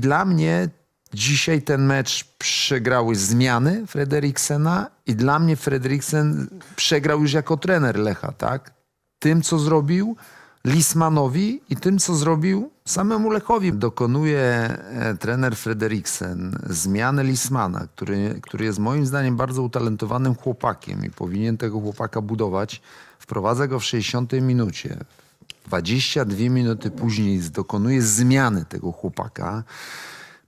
Dla mnie dzisiaj ten mecz przegrały zmiany Frederiksena i dla mnie Frederiksen przegrał już jako trener Lecha, tak? Tym, co zrobił Lismanowi i tym, co zrobił samemu Lechowi. Dokonuje e, trener Frederiksen zmiany Lismana, który, który jest moim zdaniem bardzo utalentowanym chłopakiem i powinien tego chłopaka budować. Wprowadza go w 60 minucie. 22 minuty później dokonuje zmiany tego chłopaka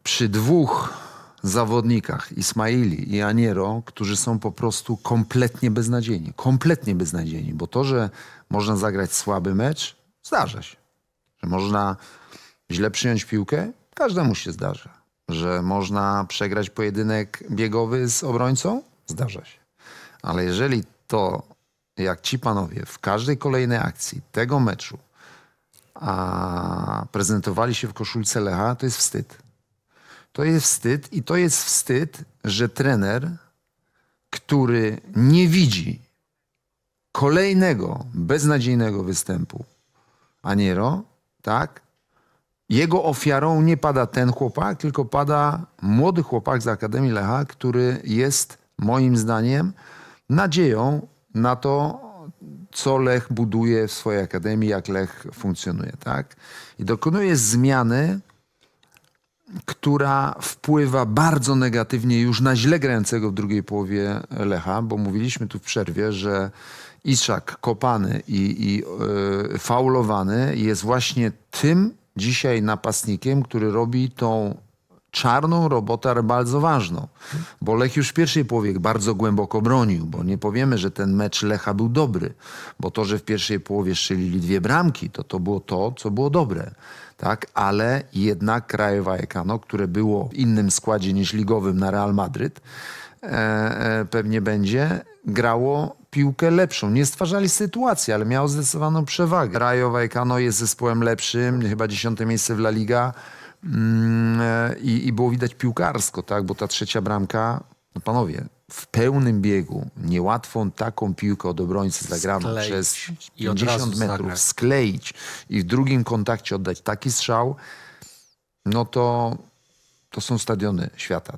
przy dwóch zawodnikach, Ismaili i Aniero, którzy są po prostu kompletnie beznadziejni. Kompletnie beznadziejni, bo to, że można zagrać słaby mecz, zdarza się. Że można źle przyjąć piłkę, każdemu się zdarza. Że można przegrać pojedynek biegowy z obrońcą, zdarza się. Ale jeżeli to, jak ci panowie w każdej kolejnej akcji tego meczu a prezentowali się w koszulce Lecha, to jest wstyd. To jest wstyd i to jest wstyd, że trener, który nie widzi kolejnego beznadziejnego występu Aniero, tak? Jego ofiarą nie pada ten chłopak, tylko pada młody chłopak z Akademii Lecha, który jest moim zdaniem nadzieją na to, co Lech buduje w swojej akademii, jak Lech funkcjonuje, tak? I dokonuje zmiany, która wpływa bardzo negatywnie już na źle grającego w drugiej połowie Lecha, bo mówiliśmy tu w przerwie, że Iszak kopany i, i yy, faulowany jest właśnie tym dzisiaj napastnikiem, który robi tą czarną robotę, ale bardzo ważną. Bo Lech już w pierwszej połowie bardzo głęboko bronił, bo nie powiemy, że ten mecz Lecha był dobry, bo to, że w pierwszej połowie strzelili dwie bramki, to to było to, co było dobre. Tak, ale jednak Krajowa Ekano, które było w innym składzie niż ligowym na Real Madryt, e, e, pewnie będzie, grało piłkę lepszą. Nie stwarzali sytuacji, ale miało zdecydowaną przewagę. Rajowa Ekano jest zespołem lepszym, chyba dziesiąte miejsce w La Liga i, i było widać piłkarsko, tak, bo ta trzecia bramka, no panowie, w pełnym biegu, niełatwą taką piłkę od obrońcy zagraną Skleić. przez i od 50 razu metrów, skleić i w drugim kontakcie oddać taki strzał, no to, to są stadiony świata.